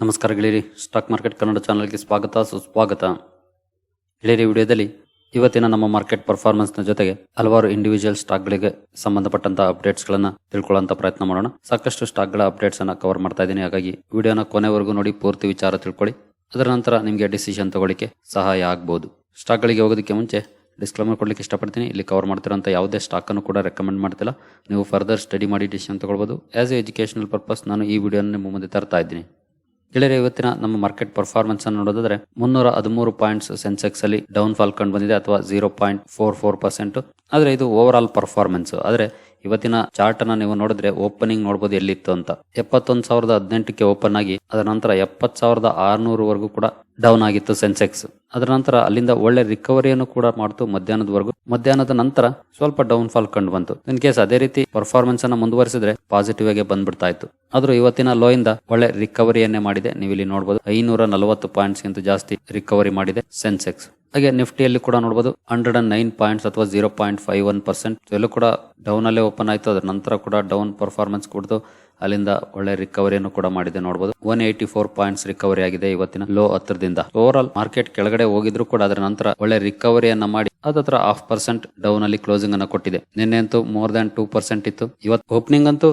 ನಮಸ್ಕಾರ ಗೆಳೆಯರಿ. Stock market Kannada ಚಾನಲ್ಗೆ ಸ್ವಾಗತ, ಸುಸ್ವಾಗತ. ಗೆಳೆಯರಿ, ವಿಡಿಯೋದಲ್ಲಿ ಇವತ್ತಿನ ನಮ್ಮ ಮಾರ್ಕೆಟ್ ಪರ್ಫಾರ್ಮೆನ್ಸ್ನ ಜೊತೆಗೆ ಹಲವಾರು ಇಂಡಿವಿಜುವಲ್ ಸ್ಟಾಕ್ಗಳಿಗೆ ಸಂಬಂಧಪಟ್ಟಂತ ಅಪ್ಡೇಟ್ಸ್ಗಳನ್ನು ತಿಳ್ಕೊಳ್ಳುವಂತ ಪ್ರಯತ್ನ ಮಾಡೋಣ. ಸಾಕಷ್ಟು ಸ್ಟಾಕ್ಗಳ ಅಪ್ಡೇಟ್ಸ್ ಅನ್ನ ಕವರ್ ಮಾಡ್ತಾ ಇದ್ದೀನಿ. ಹಾಗಾಗಿ ವಿಡಿಯೋನ ಕೊನೆವರೆಗೂ ನೋಡಿ, ಪೂರ್ತಿ ವಿಚಾರ ತಿಳ್ಕೊಳ್ಳಿ. ಅದರ ನಂತರ ನಿಮಗೆ ಡಿಸಿಷನ್ ತಗೊಳ್ಳಿಕ್ಕೆ ಸಹಾಯ ಆಗ್ಬೋದು. ಸ್ಟಾಕ್ಗಳಿಗೆ ಹೋಗೋದಕ್ಕೆ ಮುಂಚೆ ಡಿಸ್ಕ್ಲೈಮರ್ ಕೊಡಲಿಕ್ಕೆ ಇಷ್ಟಪಡ್ತೀನಿ. ಇಲ್ಲಿ ಕವರ್ ಮಾಡ್ತಿರೋಂಥ ಯಾವುದೇ ಸ್ಟಾಕನ್ನು ಕೂಡ ರೆಕಮೆಂಡ್ ಮಾಡ್ತಿಲ್ಲ. ನೀವು ಫರ್ದರ್ ಸ್ಟಡಿ ಮಾಡಿ ಡಿಸಿಷನ್ ತಗೊಳ್ಬೋದು. ಆ್ಯಸ್ ಎ ಎಜುಕೇಷನಲ್ ಪರ್ಪಸ್ ನಾನು ಈ ವಿಡಿಯೋನ ನಿಮ್ಮ ಮುಂದೆ ತರ್ತಾ ಇದ್ದೀನಿ. ಗೆಳೆಯರೆ, ಇವತ್ತಿನ ನಮ್ಮ ಮಾರ್ಕೆಟ್ ಪರ್ಫಾರ್ಮೆನ್ಸ್ ಅನ್ನು ನೋಡೋದಾದ್ರೆ ಮುನ್ನೂರ ಹದಿಮೂರು ಪಾಯಿಂಟ್ಸ್ ಸೆನ್ಸೆಕ್ಸ್ ಅಲ್ಲಿ ಡೌನ್ ಫಾಲ್ ಕಂಡು ಬಂದಿದೆ, ಅಥವಾ zero point four four percent ಆದರೆ ಇದು ಓವರ್ ಆಲ್ ಪರ್ಫಾರ್ಮೆನ್ಸ್ ಆದ್ರೆ ಇವತ್ತಿನ ಚಾರ್ಟ್ ಅನ್ನ ನೀವು ನೋಡಿದ್ರೆ ಓಪನಿಂಗ್ ನೋಡಬಹುದು ಎಲ್ಲಿತ್ತು ಅಂತ. ಎಪ್ಪತ್ತೊಂದು ಸಾವಿರದ ಹದಿನೆಂಟಕ್ಕೆ ಓಪನ್ ಆಗಿ, ಅದರ ನಂತರ ಎಪ್ಪತ್ ಸಾವಿರದ ಆರ್ನೂರವರೆಗೂ ಕೂಡ ಡೌನ್ ಆಗಿತ್ತು ಸೆನ್ಸೆಕ್ಸ್. ಅದರ ನಂತರ ಅಲ್ಲಿಂದ ಒಳ್ಳೆ ರಿಕವರಿಯನ್ನು ಕೂಡ ಮಾಡ್ತು ಮಧ್ಯಾಹ್ನದವರೆಗೂ. ಮಧ್ಯಾಹ್ನದ ನಂತರ ಸ್ವಲ್ಪ ಡೌನ್ ಫಾಲ್ ಕಂಡು ಬಂತು. ಇನ್ ಕೇಸ್ ಅದೇ ರೀತಿ ಪರ್ಫಾರ್ಮೆನ್ಸ್ ಅನ್ನ ಮುಂದುವರಿಸಿದ್ರೆ ಪಾಸಿಟಿವ್ ಆಗಿ ಬಂದ್ಬಿಡ್ತಾ ಇತ್ತು. ಆದ್ರೂ ಇವತ್ತಿನ ಲೋ ಇಂದ ಒಳ್ಳೆ ರಿಕವರಿಯನ್ನೇ ಮಾಡಿದೆ. ನೀವು ಇಲ್ಲಿ ನೋಡಬಹುದು ಐನೂರ ನಲವತ್ತು ಪಾಯಿಂಟ್ಸ್ ಗಿಂತ ಜಾಸ್ತಿ ರಿಕವರಿ ಮಾಡಿದೆ ಸೆನ್ಸೆಕ್ಸ್. ಹಾಗೆ ನಿಫ್ಟಿಯಲ್ಲಿ ಕೂಡ ನೋಡಬಹುದು ಹಂಡ್ರೆಡ್ ಅಂಡ್ ನೈನ್ ಪಾಯಿಂಟ್ಸ್ ಅಥವಾ zero point five one percent ಎಲ್ಲೂ ಕೂಡ ಡೌನ್ ಅಲ್ಲೇ ಓಪನ್ ಆಯಿತು. ಅದರ ನಂತರ ಕೂಡ ಡೌನ್ ಪರ್ಫಾರ್ಮೆನ್ಸ್ ಕೊಡ್ತು ಅಲ್ಲಿಂದ ಒಳ್ಳೆ ರಿಕವರಿಯನ್ನು ಕೂಡ ಮಾಡಿದೆ ನೋಡಬಹುದು one eighty four points recovery ಆಗಿದೆ ಇವತ್ತಿನ ಲೋ ಹತ್ರದಿಂದ ಓವರ್ ಆಲ್ ಮಾರ್ಕೆಟ್ ಕೆಳಗಡೆ ಹೋಗಿದ್ರು ಕೂಡ ಅದರ ನಂತರ ಒಳ್ಳೆ ರಿಕವರಿಯನ್ನ ಮಾಡಿ ಅದತ್ರ ಹಾಫ್ ಪರ್ಸೆಂಟ್ ಡೌನ್ ಅಲ್ಲಿ ಕ್ಲೋಸಿಂಗ್ ಅನ್ನು ಕೊಟ್ಟಿದೆ. ನಿನ್ನೆ ಅಂತೂ ಮೋರ್ ದನ್ ಟೂ ಪರ್ಸೆಂಟ್ ಇತ್ತು. ಇವತ್ತು ಓಪನಿಂಗ್ ಅಂತೂ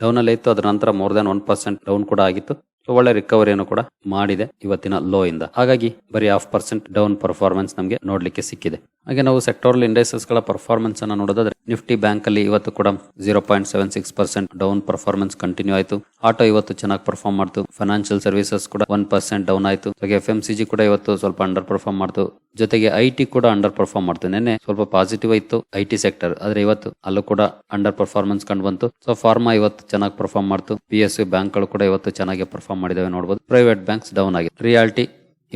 ಡೌನ್ ಅಲ್ಲಿ ಇತ್ತು. ಅದರ ನಂತರ more than one percent down ಕೂಡ ಆಗಿತ್ತು. ಒಳ್ಳೆ ರಿಕವರಿಯನ್ನು ಕೂಡ ಮಾಡಿದೆ ಇವತ್ತಿನ ಲೋ ಇಂದ. ಹಾಗಾಗಿ ಬರೀ ಹಾಫ್ ಪರ್ಸೆಂಟ್ ಡೌನ್ ಪರ್ಫಾರ್ಮೆನ್ಸ್ ನಮಗೆ ನೋಡ್ಲಿಕ್ಕೆ ಸಿಕ್ಕಿದೆ. ಹಾಗೆ ನಾವು ಸೆಕ್ಟೋರಲ್ ಇಂಡಸ್ಟ್ರೀಸ್ಗಳ ಪರ್ಫಾರ್ಮೆನ್ಸ್ ಅನ್ನು ನೋಡೋದಾದ್ರೆ ನಿಫ್ಟಿ ಬ್ಯಾಂಕ್ ಅಲ್ಲಿ ಇವತ್ತು ಕೂಡ zero point seven six percent down performance continue ಆಯಿತು. ಆಟೋ ಇವತ್ತು ಚೆನ್ನಾಗಿ ಪರ್ಫಾರ್ಮ್ ಮಾಡ್ತು. ಫೈನಾನ್ಷಿಯಲ್ ಸರ್ವಿಸಸ್ ಕೂಡ ಒನ್ ಪರ್ಸೆಂಟ್ ಡೌನ್ ಆಯಿತು. ಹಾಗೆ ಎಫ್ ಎಂ ಸಿ ಕೂಡ ಇವತ್ತು ಸ್ವಲ್ಪ ಅಂಡರ್ ಪರ್ಫಾರ್ಮ್ ಮಾಡ್ತು. ಜೊತೆಗೆ ಐ ಕೂಡ ಅಂಡರ್ ಪರ್ಫಾರ್ಮ್ ಮಾಡ್ತು. ನಿನ್ನೆ ಸ್ವಲ್ಪ ಪಾಸಿಟಿವ್ ಇತ್ತು ಐ ಟಿ ಸೆಕ್ಟರ್ ಆದ್ರೆ ಇವತ್ತು ಅಲ್ಲೂ ಕೂಡ ಅಂಡರ್ ಪರ್ಫಾರ್ಮೆನ್ಸ್ ಕಂಡು ಬಂತು. ಸೊ ಫಾರ್ಮಾ ಇವತ್ತು ಚೆನ್ನಾಗಿ ಪರ್ಫಾರ್ಮ್ ಮಾಡ್ತು. ಪಿ ಎಸ್ ಯು ಬ್ಯಾಂಕ್ಗಳು ಕೂಡ ಇವತ್ತು ಚೆನ್ನಾಗಿ ಪರ್ಫಾರ್ಮ್ ಮಾಡಿದಾವೆ ನೋಡಬಹುದು ಪ್ರೈವೇಟ್ ಬ್ಯಾಂಕ್ಸ್ ಡೌನ್ ಆಗಿದೆ ರಿಯಾಲಿಟಿ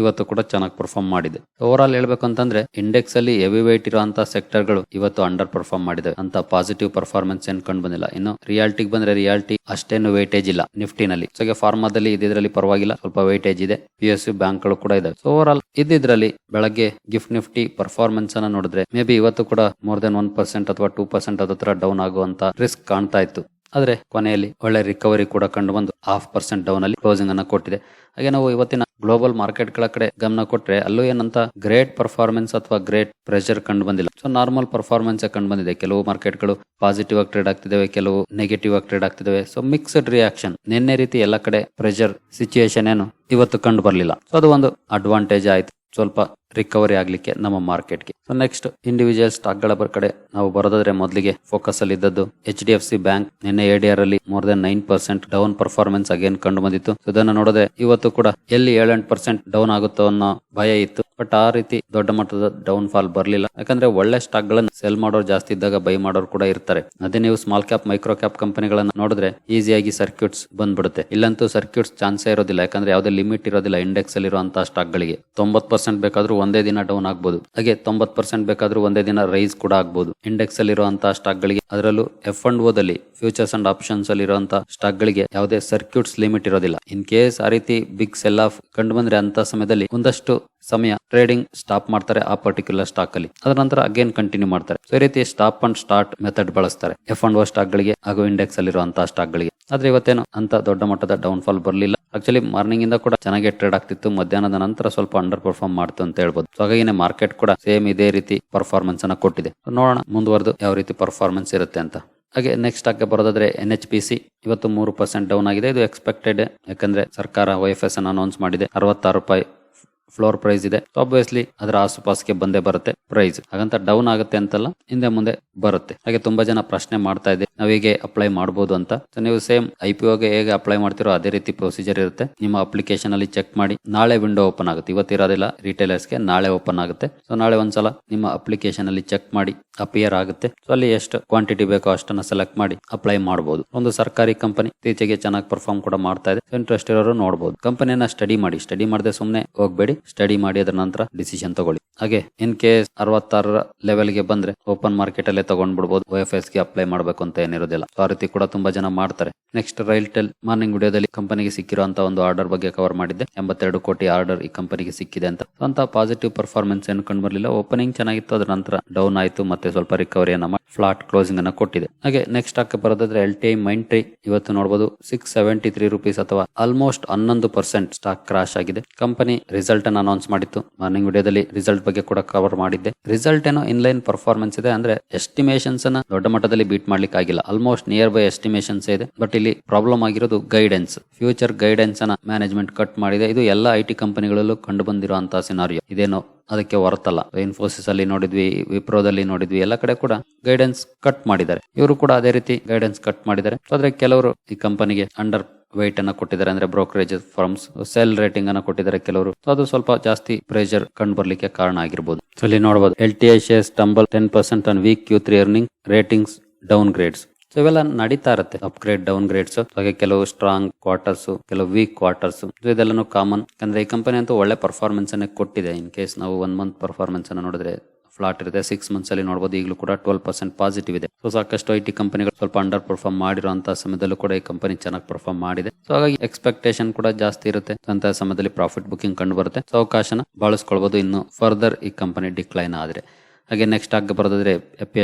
ಇವತ್ತು ಕೂಡ ಚೆನ್ನಾಗಿ ಪರ್ಫಾರ್ಮ್ ಮಾಡಿದೆ. ಓವರ್ ಆಲ್ ಹೇಳ್ಬೇಕು ಅಂತಂದ್ರೆ ಇಂಡೆಕ್ಸ್ ಅಲ್ಲಿ ಹೆವಿ ವೈಟ್ ಇರುವಂತಹ ಸೆಕ್ಟರ್ಗಳು ಇವತ್ತು ಅಂಡರ್ ಪರ್ಫಾರ್ಮ್ ಮಾಡಿದೆ. ಅಂತ ಪಾಸಿಟಿವ್ ಪರ್ಫಾರ್ಮೆನ್ಸ್ ಏನ್ ಕಂಡು ಬಂದಿಲ್ಲ. ಇನ್ನು ರಿಯಾಲಿಟಿಗೆ ಬಂದ್ರೆ ರಿಯಾಲಿಟಿ ಅಷ್ಟೇನು ವೈಟೇಜ್ ಇಲ್ಲ ನಿಫ್ಟಿನಲ್ಲಿ. ಸೊ ಫಾರ್ಮಾದಲ್ಲಿ ಇದ್ರಲ್ಲಿ ಪರವಾಗಿಲ್ಲ. ಸ್ವಲ್ಪ ವೈಟೇಜ್ ಇದೆ. ಪಿ ಎಸ್ ಯು ಬ್ಯಾಂಕ್ಗಳು ಕೂಡ ಇದೆ. ಸೊ ಓವರ್ ಆಲ್ ಇದ್ದಿದ್ರಲ್ಲಿ ಬೆಳಗ್ಗೆ ಗಿಫ್ಟ್ ನಿಫ್ಟಿ ಪರ್ಫಾರ್ಮೆನ್ಸ್ ಅನ್ನ ನೋಡಿದ್ರೆ ಮೇ ಬಿ ಇವತ್ತು ಕೂಡ ಮೋರ್ ದೆನ್ ಒನ್ ಪರ್ಸೆಂಟ್ ಅಥವಾ ಟೂ ಪರ್ಸೆಂಟ್ ಹತ್ರ ಡೌನ್ ಆಗುವಂತ ರಿಸ್ಕ್ ಕಾಣ್ತಾ ಇತ್ತು. ಆದ್ರೆ ಕೊನೆಯಲ್ಲಿ ಒಳ್ಳೆ ರಿಕವರಿ ಕೂಡ ಕಂಡು ಬಂದು ಹಾಫ್ ಪರ್ಸೆಂಟ್ ಡೌನ್ ಅಲ್ಲಿ ಕ್ಲೋಸಿಂಗ್ ಅನ್ನ ಕೊಟ್ಟಿದೆ. ಹಾಗೆ ನಾವು ಇವತ್ತಿನ ಗ್ಲೋಬಲ್ ಮಾರ್ಕೆಟ್ಗಳ ಕಡೆ ಗಮನ ಕೊಟ್ರೆ ಅಲ್ಲೂ ಏನಂತ ಗ್ರೇಟ್ ಪರ್ಫಾರ್ಮೆನ್ಸ್ ಅಥವಾ ಗ್ರೇಟ್ ಪ್ರೆಷರ್ ಕಂಡು ಬಂದಿಲ್ಲ ಸೊ ನಾರ್ಮಲ್ ಪರ್ಫಾರ್ಮೆನ್ಸ್ ಕಂಡು ಬಂದಿದೆ ಕೆಲವು ಮಾರ್ಕೆಟ್ಗಳು ಪಾಸಿಟಿವ್ ಆಗಿ ಟ್ರೇಡ್ ಆಗ್ತಿದ್ದಾವೆ, ಕೆಲವು ನೆಗೆಟಿವ್ ಆಗಿ ಟ್ರೇಡ್ ಆಗ್ತಿದ್ದಾವೆ. ಸೊ ಮಿಕ್ಸ್ಡ್ ರಿಯಾಕ್ಷನ್ ನಿನ್ನೆ ರೀತಿ ಎಲ್ಲ ಕಡೆ ಪ್ರೆಷರ್ ಸಿಚುಯೇಷನ್ ಏನು ಇವತ್ತು ಕಂಡು ಬರಲಿಲ್ಲ. ಸೊ ಅದು ಒಂದು ಅಡ್ವಾಂಟೇಜ್ ಆಯ್ತು. ಸ್ವಲ್ಪ ರಿಕವರಿ ಆಗ್ಲಿಕ್ಕೆ ನಮ್ಮ ಮಾರ್ಕೆಟ್ಗೆ ಸೊ ನೆಕ್ಸ್ಟ್ ಇಂಡಿವಿಜುವಲ್ ಸ್ಟಾಕ್ಗಳ ಬರ್ ಕಡೆ ನಾವು ಬರೋದಾದ್ರೆ ಮೊದಲಿಗೆ ಫೋಕಸ್ ಅಲ್ಲಿ ಇದ್ದದ್ದು H D F C bank ನಿನ್ನೆ ಎಡಿಆರ್ ಅಲ್ಲಿ more than nine percent down performance again ಕಂಡು ಬಂದಿತ್ತು. ಇದನ್ನ ನೋಡಿದ್ರೆ ಇವತ್ತು ಕೂಡ ಎಲ್ಲಿ ಏಳೆಂಟು ಪರ್ಸೆಂಟ್ ಡೌನ್ ಆಗುತ್ತೋ ಅನ್ನೋ ಭಯ ಇತ್ತು. ಬಟ್ ಆ ರೀತಿ ದೊಡ್ಡ ಮಟ್ಟದ ಡೌನ್ ಫಾಲ್ ಬರಲಿಲ್ಲ. ಯಾಕಂದ್ರೆ ಒಳ್ಳೆ ಸ್ಟಾಕ್ ಗಳನ್ನ ಸೆಲ್ ಮಾಡೋರು ಜಾಸ್ತಿ ಇದ್ದಾಗ ಬೈ ಮಾಡೋರು ಕೂಡ ಇರ್ತಾರೆ. ಅದೇ ನೀವು ಸ್ಮಾಲ್ ಕ್ಯಾಪ್ ಮೈಕ್ರೋ ಕ್ಯಾಪ್ ಕಂಪನಿಗಳನ್ನ ನೋಡಿದ್ರೆ ಈಸಿಯಾಗಿ ಸರ್ಕ್ಯೂಟ್ಸ್ ಬಂದ್ಬಿಡುತ್ತೆ. ಇಲ್ಲಂತೂ ಸರ್ಕ್ಯೂಟ್ಸ್ ಚಾನ್ಸೇ ಇರೋದಿಲ್ಲ. ಯಾಕಂದ್ರೆ ಯಾವುದೇ ಲಿಮಿಟ್ ಇರೋದಿಲ್ಲ ಇಂಡೆಕ್ಸ್ ಅಲ್ಲಿ ಇರುವಂತಹ ಸ್ಟಾಕ್ ಗಳಿಗೆ. ತೊಂಬತ್ ಪರ್ಸೆಂಟ್ ಬೇಕಾದ್ರೂ ಒಂದೇ ದಿನ ಡೌನ್ ಆಗ್ಬಹುದು ಹಾಗೆ ತೊಂಬತ್ ಪರ್ಸೆಂಟ್ ಬೇಕಾದ್ರೂ ಒಂದೇ ದಿನ ರೈಸ್ ಕೂಡ ಆಗ್ಬಹುದು ಇಂಡೆಕ್ಸ್ ಅಲ್ಲಿ ಇರುವಂತಹ ಸ್ಟಾಕ್ ಗಳಿಗೆ. ಅದರಲ್ಲೂ ಎಫ್ ಅಂಡ್ ಓದಲ್ಲಿ ಫ್ಯೂಚರ್ಸ್ ಅಂಡ್ ಆಪ್ಷನ್ಸ್ ಅಲ್ಲಿ ಇರುವಂತಹ ಸ್ಟಾಕ್ ಗಳಿಗೆ ಯಾವುದೇ ಸರ್ಕ್ಯೂಟ್ಸ್ ಲಿಮಿಟ್ ಇರೋದಿಲ್ಲ. ಇನ್ ಕೇಸ್ ಆ ರೀತಿ ಬಿಗ್ ಸೆಲ್ ಆಫ್ ಕಂಡು ಬಂದ್ರೆ ಅಂತ ಸಮಯದಲ್ಲಿ ಒಂದಷ್ಟು ಸಮಯ ಟ್ರೇಡಿಂಗ್ ಸ್ಟಾಪ್ ಮಾಡ್ತಾರೆ ಆ ಪರ್ಟಿಕ್ಯುಲರ್ ಸ್ಟಾಕ್ ಅಲ್ಲಿ. ಅದರ ನಂತರ ಅಗೇನ್ ಕಂಟಿನ್ಯೂ ಮಾಡ್ತಾರೆ. ಸೊ ಈ ರೀತಿ ಸ್ಟಾಪ್ ಅಂಡ್ ಸ್ಟಾರ್ಟ್ ಮೆಥಡ್ ಬಳಸ್ತಾರೆ. ಎಫ್ ಅಂಡ್ ಓ ಸ್ಟಾಕ್ ಗಳಿಗೆ ಹಾಗೂ ಇಂಡೆಕ್ಸ್ ಅಲ್ಲಿ ಇರುವಂತಹ ಸ್ಟಾಕ್ ಗಳಿಗೆ. ಆದ್ರೆ ಇವತ್ತೇನು ಅಂತ ದೊಡ್ಡ ಮಟ್ಟದ ಡೌನ್ ಫಾಲ್ ಬರಲಿಲ್ಲ. ಆಕ್ಚುಲಿ ಮಾರ್ನಿಂಗ್ ಇಂದ ಕೂಡ ಚೆನ್ನಾಗಿ ಟ್ರೇಡ್ ಆಗ್ತಿತ್ತು. ಮಧ್ಯಾಹ್ನದ ನಂತರ ಸ್ವಲ್ಪ ಅಂಡರ್ ಪರ್ಫಾರ್ಮ್ ಮಾಡ್ತು ಅಂತ ಹೇಳ್ಬೋದು. ಸೊ ಹಾಗಾಗಿ ಮಾರ್ಕೆಟ್ ಕೂಡ ಸೇಮ್ ಇದೇ ರೀತಿ ಪರ್ಫಾರ್ಮೆನ್ಸ್ ಅನ್ನ ಕೊಟ್ಟಿದೆ. ನೋಡೋಣ ಮುಂದುವರೆದು ಯಾವ ರೀತಿ ಪರ್ಫಾರ್ಮೆನ್ಸ್ ಇರುತ್ತೆ ಅಂತ. ಹಾಗೆ ನೆಕ್ಸ್ಟ್ ಆಗಿ ಬರೋದಾದ್ರೆ ಎನ್ ಎಚ್ ಪಿ ಸಿ ಇವತ್ತು ಮೂರು ಪರ್ಸೆಂಟ್ ಡೌನ್ ಆಗಿದೆ. ಇದು ಎಕ್ಸ್ಪೆಕ್ಟೆಡ್ ಯಾಕಂದ್ರೆ ಸರ್ಕಾರ ವೈಎಫ್ಎಸ್ ಅನ್ನು ಅನೌನ್ಸ್ ಮಾಡಿದೆ. ಅರವತ್ತಾರು ರೂಪಾಯಿ ಫ್ಲೋರ್ ಪ್ರೈಸ್ ಇದೆ. ಆಬ್ವಿಯಸ್ಲಿ ಅದರ ಆಸುಪಾಸಿಗೆ ಬಂದೇ ಬರುತ್ತೆ ಪ್ರೈಸ್ ಹಾಗಂತ ಡೌನ್ ಆಗುತ್ತೆ ಅಂತಲ್ಲ, ಹಿಂದೆ ಮುಂದೆ ಬರುತ್ತೆ. ಹಾಗೆ ತುಂಬಾ ಜನ ಪ್ರಶ್ನೆ ಮಾಡ್ತಾ ಇದೆ, ನಾವು ಹೇಗೆ ಅಪ್ಲೈ ಮಾಡಬಹುದು ಅಂತ. ಸೊ ನೀವು ಸೇಮ್ ಐ ಪಿ ಓಗೆ ಹೇಗೆ ಅಪ್ಲೈ ಮಾಡ್ತಿರೋ ಅದೇ ರೀತಿ ಪ್ರೊಸೀಜರ್ ಇರುತ್ತೆ. ನಿಮ್ಮ ಅಪ್ಲಿಕೇಶನ್ ಅಲ್ಲಿ ಚೆಕ್ ಮಾಡಿ, ನಾಳೆ ವಿಂಡೋ ಓಪನ್ ಆಗುತ್ತೆ. ಇವತ್ತಿರೋದಿಲ್ಲ ರಿಟೇಲರ್ಸ್ಗೆ ನಾಳೆ ಓಪನ್ ಆಗುತ್ತೆ. ಸೊ ನಾಳೆ ಒಂದ್ಸಲ ನಿಮ್ಮ ಅಪ್ಲಿಕೇಶನ್ ಅಲ್ಲಿ ಚೆಕ್ ಮಾಡಿ ಅಪಿಯರ್ ಆಗುತ್ತೆ. ಸೊ ಅಲ್ಲಿ ಎಷ್ಟು ಕ್ವಾಂಟಿಟಿ ಬೇಕೋ ಅಷ್ಟನ್ನ ಸೆಲೆಕ್ಟ್ ಮಾಡಿ ಅಪ್ಲೈ ಮಾಡಬಹುದು ಒಂದು ಸರ್ಕಾರಿ ಕಂಪನಿ ಇತ್ತೀಚೆಗೆ ಚೆನ್ನಾಗಿ ಪರ್ಫಾರ್ಮ್ ಕೂಡ ಮಾಡ್ತಾ ಇದೆ. ಇಂಟ್ರೆಸ್ಟ್ ಇರೋರು ನೋಡಬಹುದು ಕಂಪನಿಯನ್ನ ಸ್ಟಡಿ ಮಾಡಿ. ಸ್ಟಡಿ ಮಾಡದೆ ಸುಮ್ಮನೆ ಹೋಗ್ಬೇಡಿ. ಸ್ಟಡಿ ಮಾಡಿ ಅದರ ನಂತರ ಡಿಸಿಷನ್ ತಗೊಳ್ಳಿ. ಹಾಗೆ ಇನ್ ಕೇಸ್ ಅರವತ್ತಾರರ ಲೆವೆಲ್ಗೆ ಬಂದ್ರೆ ಓಪನ್ ಮಾರ್ಕೆಟ್ ಅಲ್ಲೇ ತಗೊಂಡ್ಬಿಡ್ಬೋದು. ಎಸ್ಗೆ ಅಪ್ಲೈ ಮಾಡಬೇಕು ಅಂತ ಏನಿರೋದಿಲ್ಲ. ಆ ರೀತಿ ಕೂಡ ತುಂಬಾ ಜನ ಮಾಡ್ತಾರೆ. ನೆಕ್ಸ್ಟ್ ರೈಲ್ ಟೆಲ್ ಮಾರ್ನಿಂಗ್ ವಿಡಿಯೋದಲ್ಲಿ ಕಂಪನಿಗೆ ಸಿಕ್ಕಿರುವಂತ ಒಂದು ಆರ್ಡರ್ ಬಗ್ಗೆ ಕವರ್ ಮಾಡಿದ್ದೆ. ಎಂಬತ್ತೆರಡು ಕೋಟಿ ಆರ್ಡರ್ ಈ ಕಂಪನಿಗೆ ಸಿಕ್ಕಿದೆ ಅಂತ. ಅಂತ ಪಾಸಿಟಿವ್ ಪರ್ಫಾರ್ಮೆನ್ಸ್ ಏನು ಕಂಡು ಬರಲಿಲ್ಲ ಓಪನಿಂಗ್ ಚೆನ್ನಾಗಿತ್ತು. ಅದರ ನಂತರ ಡೌನ್ ಆಯ್ತು. ಮತ್ತೆ ಸ್ವಲ್ಪ ರಿಕವರಿಯನ್ನ ಮಾಡಿ ಫ್ಲಾಟ್ ಕ್ಲೋಸಿಂಗ್ ಅನ್ನ ಕೊಟ್ಟಿದೆ. ಹಾಗೆ ನೆಕ್ಸ್ಟ್ ಹಾಕಿ ಬರೋದಾದ್ರೆ ಎಲ್ ಟಿ ಮೈಂಡ್ ಟ್ರೀ ಇವತ್ತು ನೋಡಬಹುದು ಸಿಕ್ಸ್ ಸೆವೆಂಟಿ ತ್ರೀ ರುಪೀಸ್ ಅಥವಾ ಆಲ್ಮೋಸ್ಟ್ ಹನ್ನೊಂದು ಪರ್ಸೆಂಟ್ ಸ್ಟಾಕ್ ಕ್ರಾಶ್ ಆಗಿದೆ. ಕಂಪನಿ ರಿಸಲ್ಟ್ ಅನ್ನು ಅನೌನ್ಸ್ ಮಾಡಿತ್ತು. ಮಾರ್ನಿಂಗ್ ವಿಡಿಯೋದಲ್ಲಿ ರಿಸಲ್ಟ್ ಬಗ್ಗೆ ಕೂಡ ಕವರ್ ಮಾಡಿದ್ದೆ. ರಿಸಲ್ಟ್ ಏನೋ ಇನ್ಲೈನ್ ಪರ್ಫಾರ್ಮೆನ್ಸ್ ಇದೆ ಅಂದ್ರೆ ಎಸ್ಟಿಮೇಷನ್ಸ್ ಅನ್ನ ದೊಡ್ಡ ಮಟ್ಟದಲ್ಲಿ ಬೀಟ್ ಮಾಡ್ಲಿಕ್ಕೆ ಆಗಿಲ್ಲ. ಆಲ್ಮೋಸ್ಟ್ ನಿಯರ್ ಬೈ ಎಸ್ಟಿಮೇಷನ್ಸ್ ಇದೆ. ಬಟ್ ಇಲ್ಲಿ ಪ್ರಾಬ್ಲಮ್ ಆಗಿರೋದು ಗೈಡೆನ್ಸ್ ಫ್ಯೂಚರ್ ಗೈಡೆನ್ಸ್ ಅನ್ನ ಮ್ಯಾನೇಜ್ಮೆಂಟ್ ಕಟ್ ಮಾಡಿದೆ. ಇದು ಎಲ್ಲ ಐ ಕಂಪನಿಗಳಲ್ಲೂ ಕಂಡು ಬಂದಿರುವಂತಹ ಸಿನಾರಿಯೋ ಇದೇನೋ ಅದಕ್ಕೆ ಹೊರತಲ್ಲ. ಇನ್ಫೋಸಿಸ್ ಅಲ್ಲಿ ನೋಡಿದ್ವಿ ವಿಪ್ರೋದಲ್ಲಿ ನೋಡಿದ್ವಿ, ಎಲ್ಲ ಕಡೆ ಕೂಡ ಗೈಡೆನ್ಸ್ ಕಟ್ ಮಾಡಿದ್ದಾರೆ. ಇವರು ಕೂಡ ಅದೇ ರೀತಿ ಗೈಡೆನ್ಸ್ ಕಟ್ ಮಾಡಿದ್ದಾರೆ. ಆದ್ರೆ ಕೆಲವರು ಈ ಕಂಪನಿಗೆ ಅಂಡರ್ ವೈಟ್ ಅನ್ನ ಕೊಟ್ಟಿದ್ದಾರೆ ಅಂದ್ರೆ ಬ್ರೋಕರೇಜ್ ಫಾರ್ಮ್ಸ್ ಸೆಲ್ ರೇಟಿಂಗ್ ಅನ್ನ ಕೊಟ್ಟಿದ್ದಾರೆ ಕೆಲವರು. ಅದು ಸ್ವಲ್ಪ ಜಾಸ್ತಿ ಪ್ರೆಷರ್ ಕಂಡು ಬರ್ಲಿಕ್ಕೆ ಕಾರಣ ಆಗಿರ್ಬೋದು. ಇಲ್ಲಿ ನೋಡಬಹುದು L T I shares tumble ten percent on weak Q three earning ratings downgrades so ಇವೆಲ್ಲ ನಡೀತಾ ಇರುತ್ತೆ ಅಪ್ಗ್ರೇಡ್ ಡೌನ್ ಗ್ರೇಡ್ಸ್ ಹಾಗೆ ಕೆಲವು ಸ್ಟ್ರಾಂಗ್ ಕ್ವಾರ್ಟರ್ಸ್ ಕೆಲವು ವೀಕ್ ಕ್ವಾರ್ಟರ್ಸ್ ಇದೆಲ್ಲನೂ ಕಾಮನ್ ಅಂದ್ರೆ ಈ ಕಂಪನಿ ಅಂತೂ ಒಳ್ಳೆ ಪರ್ಫಾರ್ಮೆನ್ಸ್ ಅನ್ನೇ ಕೊಟ್ಟಿದೆ. ಇನ್ ಕೇಸ್ ನಾವು ಒನ್ ಮಂತ್ ಪರ್ಫಾರ್ಮೆನ್ಸ್ ಅನ್ನ ನೋಡಿದ್ರೆ ಫ್ಲಾಟ್ ಇರುತ್ತೆ. ಸಿಕ್ಸ್ ಮಂತ್ಸ್ ಅಲ್ಲಿ ನೋಡಬಹುದು ಈಗಲೂ ಕೂಡ ಟ್ವೆಲ್ ಪರ್ಸೆಂಟ್ ಪಾಸಿಟಿವ್ ಇದೆ. ಸೊ ಸಾಕಷ್ಟು ಐ ಟಿ ಕಂಪನಿಗಳು ಸ್ವಲ್ಪ ಅಂಡರ್ ಪರ್ಫಾರ್ಮ್ ಮಾಡಿರುವಂತಹ ಸಮಯದಲ್ಲೂ ಕೂಡ ಈ ಕಂಪನಿ ಚೆನ್ನಾಗಿ ಪರ್ಫಾರ್ಮ್ ಮಾಡಿದೆ. ಸೊ ಹಾಗಾಗಿ ಎಕ್ಸ್ಪೆಕ್ಟೇಷನ್ ಕೂಡ ಜಾಸ್ತಿ ಇರುತ್ತೆ. ಅಂತ ಸಮಯದಲ್ಲಿ ಪ್ರಾಫಿಟ್ ಬುಕಿಂಗ್ ಕಂಡು ಬರುತ್ತೆ. ಸೊ ಅವಕಾಶನ ಬಳಸ್ಕೊಳ್ಬಹುದು ಇನ್ನು ಫರ್ದರ್ ಈ ಕಂಪನಿ ಡಿಕ್ಲೈನ್ ಆದ್ರೆ. ಹಾಗೆ ನೆಕ್ಸ್ಟ್ ಆಗಿ ಬರೋದಾದ್ರೆ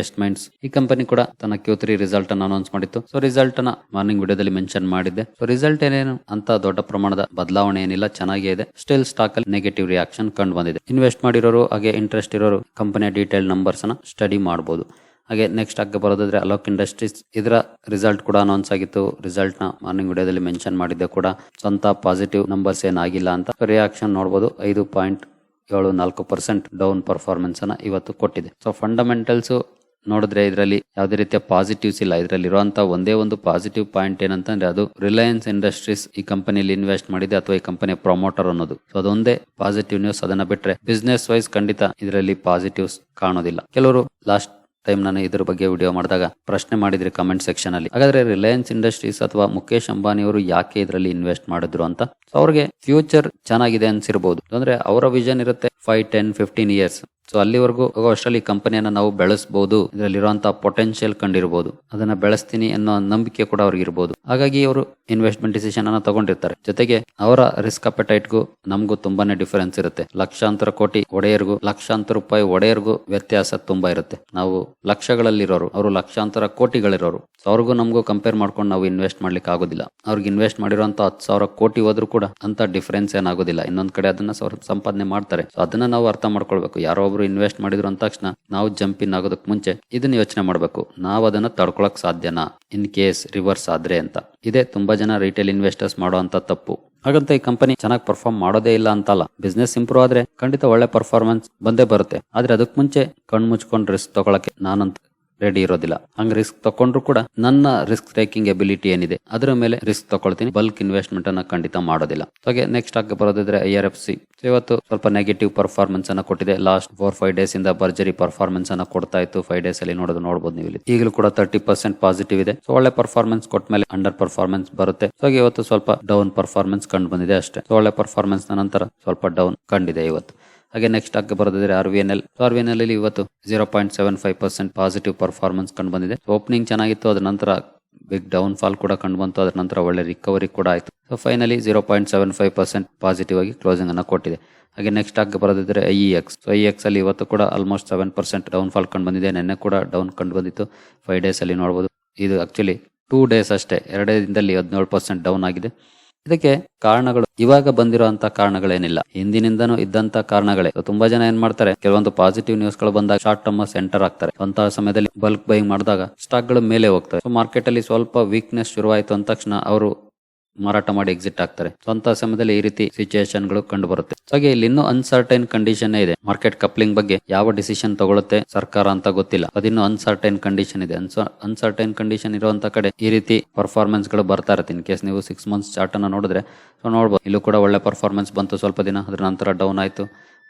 ಎಸ್ಟ್ಮೆಂಟ್ಸ್ ಈ ಕಂಪನಿ ಕೂಡ ತನ್ನ ಕ್ಯೂ ತ್ರೀ ರಿಸಲ್ಟ್ ಅನ್ನು ಅನೌನ್ಸ್ ಮಾಡಿತ್ತು. ಸೊ ರಿಸಲ್ಟ್ ಅನ್ನ ಮಾರ್ನಿಂಗ್ ವಿಡಿಯೋದಲ್ಲಿ ಮೆನ್ಷನ್ ಮಾಡಿದ್ದೆ. ಸೊ ರಿಸಲ್ಟ್ ಏನೇನು ಅಂತ ದೊಡ್ಡ ಪ್ರಮಾಣದ ಬದಲಾವಣೆ ಏನಿಲ್ಲ, ಚೆನ್ನಾಗೇ ಇದೆ. ಸ್ಟಿಲ್ ಸ್ಟಾಕ್ ಅಲ್ಲಿ ನೆಗೆಟಿವ್ ರಿಯಾಕ್ಷನ್ ಕಂಡು ಬಂದಿದೆ. ಇನ್ವೆಸ್ಟ್ ಮಾಡಿರೋರು ಹಾಗೆ ಇಂಟ್ರೆಸ್ಟ್ ಇರೋರು ಕಂಪನಿಯ ಡೀಟೇಲ್ ನಂಬರ್ಸ್ ಅನ್ನ ಸ್ಟಡಿ ಮಾಡಬಹುದು ಹಾಗೆ ನೆಕ್ಸ್ಟ್ ಆಗಿ ಬರೋದಾದ್ರೆ ಅಲೋಕ್ ಇಂಡಸ್ಟ್ರೀಸ್ ಇದರ ರಿಸಲ್ಟ್ ಕೂಡ ಅನೌನ್ಸ್ ಆಗಿತ್ತು. ರಿಸಲ್ಟ್ನ ಮಾರ್ನಿಂಗ್ ವಿಡಿಯೋದಲ್ಲಿ ಮೆನ್ಷನ್ ಮಾಡಿದ್ದೆ ಕೂಡ. ಸ್ವಂತ ಪಾಸಿಟಿವ್ ನಂಬರ್ಸ್ ಏನಾಗಿಲ್ಲ ಅಂತ ರಿಯಾಕ್ಷನ್ ನೋಡಬಹುದು ಐದು ಪಾಯಿಂಟ್ ಏಳು ನಾಲ್ಕು ಪರ್ಸೆಂಟ್ ಡೌನ್ ಪರ್ಫಾರ್ಮೆನ್ಸ್ ಅನ್ನ ಇವತ್ತು ಕೊಟ್ಟಿದೆ. ಸೊ ಫಂಡಮೆಂಟಲ್ಸ್ ನೋಡಿದ್ರೆ ಇದರಲ್ಲಿ ಯಾವುದೇ ರೀತಿಯ ಪಾಸಿಟಿವ್ಸ್ ಇಲ್ಲ. ಇದರಲ್ಲಿ ಇರುವಂತಹ ಒಂದೇ ಒಂದು ಪಾಸಿಟಿವ್ ಪಾಯಿಂಟ್ ಏನಂತಂದ್ರೆ ಅದು ರಿಲಯನ್ಸ್ ಇಂಡಸ್ಟ್ರೀಸ್ ಈ ಕಂಪನಿಯಲ್ಲಿ ಇನ್ವೆಸ್ಟ್ ಮಾಡಿದೆ ಅಥವಾ ಈ ಕಂಪನಿಯ ಪ್ರಮೋಟರ್ ಅನ್ನೋದು. ಸೊ ಅದೊಂದೇ ಪಾಸಿಟಿವ್ ನ್ಯೂಸ್ ಅದನ್ನ ಬಿಟ್ರೆ ಬಿಸ್ನೆಸ್ ವೈಸ್ ಖಂಡಿತ ಇದರಲ್ಲಿ ಪಾಸಿಟಿವ್ಸ್ ಕಾಣೋದಿಲ್ಲ. ಕೆಲವರು ಲಾಸ್ಟ್ ಟೈಮ್ ನಾನು ಇದ್ರ ಬಗ್ಗೆ ವಿಡಿಯೋ ಮಾಡಿದಾಗ ಪ್ರಶ್ನೆ ಮಾಡಿದ್ರಿ ಕಮೆಂಟ್ ಸೆಕ್ಷನ್ ಅಲ್ಲಿ. ಹಾಗಾದ್ರೆ ರಿಲಯನ್ಸ್ ಇಂಡಸ್ಟ್ರೀಸ್ ಅಥವಾ ಮುಖೇಶ್ ಅಂಬಾನಿ ಅವರು ಯಾಕೆ ಇದರಲ್ಲಿ ಇನ್ವೆಸ್ಟ್ ಮಾಡಿದ್ರು ಅಂತ? ಅವ್ರಿಗೆ ಫ್ಯೂಚರ್ ಚೆನ್ನಾಗಿದೆ ಅನ್ಸಿರ್ಬೋದು. ಅಂದ್ರೆ ಅವರ ವಿಷನ್ ಇರುತ್ತೆ five ten fifteen years so ಅಲ್ಲಿವರೆಗೂ ಹೋಗೋ ಅಷ್ಟರಲ್ಲಿ ಕಂಪನಿಯನ್ನು ನಾವು ಬೆಳೆಸಬಹುದು ಇದರಲ್ಲಿರುವಂತಹ ಪೊಟೆನ್ಷಿಯಲ್ ಕಂಡಿರಬಹುದು ಅದನ್ನ ಬೆಳೆಸ್ತೀನಿ ಅನ್ನೋ ನಂಬಿಕೆ ಕೂಡ ಅವ್ರಿಗೆ ಇರಬಹುದು ಹಾಗಾಗಿ ಅವರು ಇನ್ವೆಸ್ಟ್ಮೆಂಟ್ ಡಿಸಿಷನ್ ಅನ್ನ ತಗೊಂಡಿರ್ತಾರೆ. ಜೊತೆಗೆ ಅವರ ರಿಸ್ಕ್ ಅಪೆಟೈಟ್ಗೂ ನಮಗೂ ತುಂಬಾನೇ ಡಿಫರೆನ್ಸ್ ಇರುತ್ತೆ. ಲಕ್ಷಾಂತರ ಕೋಟಿ ಒಡೆಯರ್ಗೂ, ಲಕ್ಷಾಂತರ ರೂಪಾಯಿ ಒಡೆಯರ್ಗೂ ವ್ಯತ್ಯಾಸ ತುಂಬಾ ಇರುತ್ತೆ. ನಾವು ಲಕ್ಷಗಳಲ್ಲಿರೋರು, ಅವರು ಲಕ್ಷಾಂತರ ಕೋಟಿಗಳಿರೋರು. ಸೊ ಅವ್ರಿಗೂ ನಮಗೂ ಕಂಪೇರ್ ಮಾಡ್ಕೊಂಡು ನಾವು ಇನ್ವೆಸ್ಟ್ ಮಾಡ್ಲಿಕ್ಕೆ ಆಗೋದಿಲ್ಲ. ಅವ್ರಿಗೆ ಇನ್ವೆಸ್ಟ್ ಮಾಡಿರುವಂತ ಹತ್ತು ಸಾವಿರ ಕೋಟಿ ಹೋದ್ರು ಕೂಡ ಅಂತ ಡಿಫರೆನ್ಸ್ ಏನಾಗೋದಿಲ್ಲ. ಇನ್ನೊಂದ್ ಕಡೆ ಅದನ್ನ ಸಂಪಾದನೆ ಮಾಡ್ತಾರೆ. ಸೊ ಅದನ್ನ ನಾವು ಅರ್ಥ ಮಾಡ್ಕೊಳ್ಬೇಕು. ಯಾರೋ ಒಬ್ರು ಇನ್ವೆಸ್ಟ್ ಮಾಡಿದ್ರು ಅಂದ ತಕ್ಷಣ ನಾವು ಜಂಪ್ ಇನ್ ಆಗೋದಕ್ಕೆ ಮುಂಚೆ ಇದನ್ನ ಯೋಚನೆ ಮಾಡಬೇಕು. ನಾವು ಅದನ್ನ ತಡ್ಕೊಳಕ್ ಸಾಧ್ಯನಾ? ಇನ್ ಕೇಸ್ ರಿವರ್ಸ್ ಆದ್ರೆ ಅಂತ. ಇದೇ ತುಂಬಾ ಜನ ರಿಟೇಲ್ ಇನ್ವೆಸ್ಟರ್ಸ್ ಮಾಡುವಂತ ತಪ್ಪು. ಹಾಗಂತ ಈ ಕಂಪನಿ ಚೆನ್ನಾಗಿ ಪರ್ಫಾರ್ಮ್ ಮಾಡೋದೇ ಇಲ್ಲ ಅಂತಲ್ಲ. ಬಿಸ್ನೆಸ್ ಇಂಪ್ರೂವ್ ಆದ್ರೆ ಖಂಡಿತ ಒಳ್ಳೆ ಪರ್ಫಾರ್ಮೆನ್ಸ್ ಬಂದೇ ಬರುತ್ತೆ. ಆದ್ರೆ ಅದಕ್ಕೆ ಮುಂಚೆ ಕಣ್ ಮುಚ್ಕೊಂಡು ರಿಸ್ಕ್ ತಗೊಳಕ್ಕೆ ನಾನಂತ ರೆಡಿ ಇರೋದಿಲ್ಲ. ಹಂಗ ರಿಸ್ಕ್ ತಕೊಂಡ್ರು ಕೂಡ ನನ್ನ ರಿಸ್ಕ್ ಟೇಕಿಂಗ್ ಎಬಿಲಿಟಿ ಏನಿದೆ, ಅದರ ಮೇಲೆ ರಿಸ್ಕ್ ತಗೊಳ್ತೀನಿ ಬಲ್ಕ್ ಇನ್ವೆಸ್ಟ್ಮೆಂಟ್ ಅನ್ನ ಖಂಡಿತ ಮಾಡೋದಿಲ್ಲ. ಹಾಗೆ ನೆಕ್ಸ್ಟ್ ಆಗಿ ಬರೋದಿದ್ರೆ ಐ ಆರ್ ಎಫ್ ಸಿ ಇವತ್ತು ಸ್ವಲ್ಪ ನೆಗೆಟಿವ್ ಪರ್ಫಾರ್ಮೆನ್ಸ್ ಅನ್ನ ಕೊಟ್ಟಿದೆ. ಲಾಸ್ಟ್ ಫೋರ್ ಫೈವ್ ಡೇಸ್ ಇಂದ ಭರ್ಜರಿ ಪರ್ಫಾರ್ಮೆನ್ಸ್ ಅನ್ನ ಕೊಡ್ತಾ ಇತ್ತು. ಫೈವ್ ಡೇಸ್ ಅಲ್ಲಿ ನೋಡೋದು ನೋಡಬಹುದು ನೀವು ಇಲ್ಲಿ. ಈಗಲೂ ಕೂಡ ತರ್ಟಿ ಪರ್ಸೆಂಟ್ ಪಾಸಿಟಿವ್ ಇದೆ. ಸೊ ಒಳ್ಳೆ ಪರ್ಫಾರ್ಮೆನ್ಸ್ ಕೊಟ್ಟ ಮೇಲೆ ಅಂಡರ್ ಪರ್ಫಾರ್ಮೆನ್ಸ್ ಬರುತ್ತೆ. ಸೊ ಇವತ್ತು ಸ್ವಲ್ಪ ಡೌನ್ ಪರ್ಫಾರ್ಮೆನ್ಸ್ ಕಂಡು ಬಂದಿದೆ ಅಷ್ಟೇ. ಸೊ ಒಳ್ಳೆ ಪರ್ಫಾರ್ಮೆನ್ಸ್ ನಂತರ ಸ್ವಲ್ಪ ಡೌನ್ ಕಂಡಿದೆ ಇವತ್ತು. ಹಾಗೆ ನೆಕ್ಸ್ಟ್ ಆಗಿ ಬರೋದಿದ್ರೆ R V N L R V N L ಇವತ್ತು zero point seven five percent positive performance ಕಂಡು ಬಂದಿದೆ. ಓಪನಿಂಗ್ ಚೆನ್ನಾಗಿತ್ತು, ಅದ್ರ ನಂತರ ಬಿಗ್ ಡೌನ್ ಫಾಲ್ ಕೂಡ ಕಂಡು ಬಂತು, ಅದ್ರ ನಂತರ ಒಳ್ಳೆ ರಿಕವರಿ ಕೂಡ ಆಯಿತು. So finally zero point seven five percent positive ಆಗಿ ಕ್ಲೋಸಿಂಗ್ ಅನ್ನು ಕೊಟ್ಟಿದೆ. ಹಾಗೆ ನೆಕ್ಸ್ಟ್ ಆಗಿ ಬರೋದಿದ್ರೆ ಐ ಎಕ್ಸ್ ಐ ಎಕ್ಸ್ ಅಲ್ಲಿ ಇವತ್ತು ಕೂಡ almost seven percent down fall ಕಂಡು ಬಂದಿದೆ. ನಿನ್ನೆ ಕೂಡ ಡೌನ್ ಕಂಡು ಬಂದಿತ್ತು. ಫೈವ್ ಡೇಸ್ ಅಲ್ಲಿ ನೋಡಬಹುದು ಇದು ಆಕ್ಚುಲಿ ಟೂ ಡೇಸ್ ಅಷ್ಟೇ. ಎರಡೇ ದಿನದಲ್ಲಿ ಹದಿನೇಳು ಪರ್ಸೆಂಟ್ ಡೌನ್ ಆಗಿದೆ. ಇದಕ್ಕೆ ಕಾರಣಗಳು. ಇವಾಗ ಬಂದಿರುವಂತ ಕಾರಣಗಳೇನಿಲ್ಲ. ಹಿಂದಿನಿಂದನೂ ಇದ್ದಂತ ಕಾರಣಗಳೇ. ತುಂಬಾ ಜನ ಏನ್ ಮಾಡ್ತಾರೆ, ಕೆಲವೊಂದು ಪಾಸಿಟಿವ್ ನ್ಯೂಸ್ಗಳು ಬಂದಾಗ ಶಾರ್ಟ್ ಟರ್ಮ್ ಸೆಂಟರ್ ಆಗ್ತಾರೆ. ಅಂತ ಸಮಯದಲ್ಲಿ ಬಲ್ಕ್ ಬೈಯಿಂಗ್ ಮಾಡಿದಾಗ ಸ್ಟಾಕ್ಗಳು ಮೇಲೆ ಹೋಗ್ತವೆ. ಮಾರ್ಕೆಟ್ ಅಲ್ಲಿ ಸ್ವಲ್ಪ ವೀಕ್ನೆಸ್ ಶುರುವಾಯಿತು ಅಂದ ತಕ್ಷಣ ಅವರು ಮಾರಾಟ ಮಾಡಿ ಎಕ್ಸಿಟ್ ಆಗ್ತಾರೆ. ಸೊ ಅಂತ ಸಮಯದಲ್ಲಿ ಈ ರೀತಿ ಸಿಚುಯೇಷನ್ಗಳು ಕಂಡು ಬರುತ್ತೆ ಹಾಗೆ ಇಲ್ಲಿ ಇನ್ನೂ ಅನ್ಸರ್ಟೈನ್ ಕಂಡೀಷನ್ ಇದೆ. ಮಾರ್ಕೆಟ್ ಕಪ್ಲಿಂಗ್ ಬಗ್ಗೆ ಯಾವ ಡಿಸಿಷನ್ ತಗೊಳುತ್ತೆ ಸರ್ಕಾರ ಅಂತ ಗೊತ್ತಿಲ್ಲ. ಅದಿನ್ನು ಅನ್ಸರ್ಟೈನ್ ಕಂಡೀಷನ್ ಇದೆ. ಅನ್ಸರ್ಟೈನ್ ಕಂಡೀಷನ್ ಇರುವಂತ ಕಡೆ ಈ ರೀತಿ ಪರ್ಫಾರ್ಮೆನ್ಸ್ಗಳು ಬರ್ತಾ ಇರುತ್ತೆ. ಇನ್ ಕೇಸ್ ನೀವು ಸಿಕ್ಸ್ ಮಂತ್ಸ್ ಚಾರ್ಟ್ ಅನ್ನ ನೋಡಿದ್ರೆ ಸೊ ನೋಡ್ಬೋದು. ಇಲ್ಲೂ ಕೂಡ ಒಳ್ಳೆ ಪರ್ಫಾರ್ಮೆನ್ಸ್ ಬಂತು ಸ್ವಲ್ಪ ದಿನ, ಅದ್ರ ನಂತರ ಡೌನ್ ಆಯ್ತು.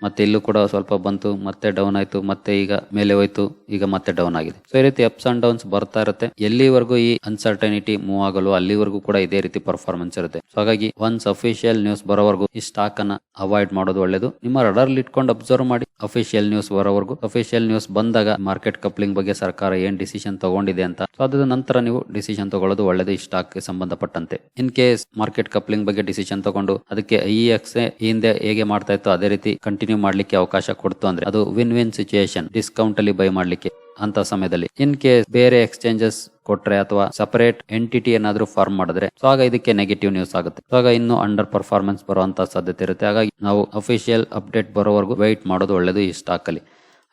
ಮತ್ತೆ ಇಲ್ಲೂ ಕೂಡ ಸ್ವಲ್ಪ ಬಂತು, ಮತ್ತೆ ಡೌನ್ ಆಯ್ತು, ಮತ್ತೆ ಈಗ ಮೇಲೆ ಹೋಯ್ತು, ಈಗ ಮತ್ತೆ ಡೌನ್ ಆಗಿದೆ. ಸೊ ಈ ರೀತಿ ಅಪ್ಸ್ ಅಂಡ್ ಡೌನ್ಸ್ ಬರ್ತಾ ಇರುತ್ತೆ. ಎಲ್ಲಿವರೆಗೂ ಈ ಅನ್ಸರ್ಟನಿಟಿ ಮೂವ್ ಆಗಲು ಅಲ್ಲಿವರೆಗೂ ಕೂಡ ಇದೇ ರೀತಿ ಪರ್ಫಾರ್ಮೆನ್ಸ್ ಇರುತ್ತೆ. ಸೊ ಹಾಗಾಗಿ ಒನ್ಸ್ ಅಫಿಷಿಯಲ್ ನ್ಯೂಸ್ ಬರೋವರೆಗೂ ಈ ಸ್ಟಾಕ್ ಅನ್ನ ಅವಾಯ್ಡ್ ಮಾಡೋದು ಒಳ್ಳೇದು. ನಿಮ್ಮ ರಡರ್ ಇಟ್ಕೊಂಡು ಅಬ್ಸರ್ವ್ ಮಾಡಿ ಅಫಿಷಿಯಲ್ ನ್ಯೂಸ್ ಬರೋವರೆಗೂ. ಅಫಿಷಿಯಲ್ ನ್ಯೂಸ್ ಬಂದಾಗ ಮಾರ್ಕೆಟ್ ಕಪ್ಲಿಂಗ್ ಬಗ್ಗೆ ಸರ್ಕಾರ ಏನ್ ಡಿಸಿಷನ್ ತಗೊಂಡಿದೆ ಅಂತ. ಸೊ ಅದರ ನಂತರ ನೀವು ಡಿಸಿಷನ್ ತಗೊಳ್ಳೋದು ಒಳ್ಳೇದು ಈ ಸ್ಟಾಕ್ ಸಂಬಂಧಪಟ್ಟಂತೆ. ಇನ್ ಕೇಸ್ ಮಾರ್ಕೆಟ್ ಕಪ್ಲಿಂಗ್ ಬಗ್ಗೆ ಡಿಸಿಷನ್ ತಗೊಂಡು ಅದಕ್ಕೆ ಐ ಎಕ್ಸ್ ಹಿಂದೆ ಹೇಗೆ ಮಾಡ್ತಾ ಇತ್ತು ಅದೇ ರೀತಿ ಕಂಟಿನ್ಯೂ ಮಾಡ್ಲಿಕ್ಕೆ ಅವಕಾಶ ಕೊಡ್ತು ಅಂದ್ರೆ ಅದು ವಿನ್ ವಿನ್ ಸಿಚುಯೇಷನ್ ಡಿಸ್ಕೌಂಟ್ ಅಲ್ಲಿ ಬೈ ಮಾಡ್ಲಿಕ್ಕೆ ಅಂತ ಸಮಯದಲ್ಲಿ. ಇನ್ ಕೇಸ್ ಬೇರೆ ಎಕ್ಸ್ಚೇಂಜಸ್ ಕೊಟ್ರೆ ಅಥವಾ ಸಪರೇಟ್ ಎಂಟಿಟಿ ಏನಾದ್ರೂ ಫಾರ್ಮ್ ಮಾಡಿದ್ರೆ, ಸೊ ಆಗ ಇದಕ್ಕೆ ನೆಗೆಟಿವ್ ನ್ಯೂಸ್ ಆಗುತ್ತೆ. ಸೊ ಆಗ ಇನ್ನು ಅಂಡರ್ ಪರ್ಫಾರ್ಮೆನ್ಸ್ ಬರುವಂತ ಸಾಧ್ಯತೆ ಇರುತ್ತೆ. ಹಾಗಾಗಿ ನಾವು ಅಫಿಷಿಯಲ್ ಅಪ್ಡೇಟ್ ಬರೋವರೆಗೂ ವೆಯ್ಟ್ ಮಾಡೋದು ಒಳ್ಳೇದು, ಈ ಸ್ಟಾಕ್ ಅಲ್ಲಿ.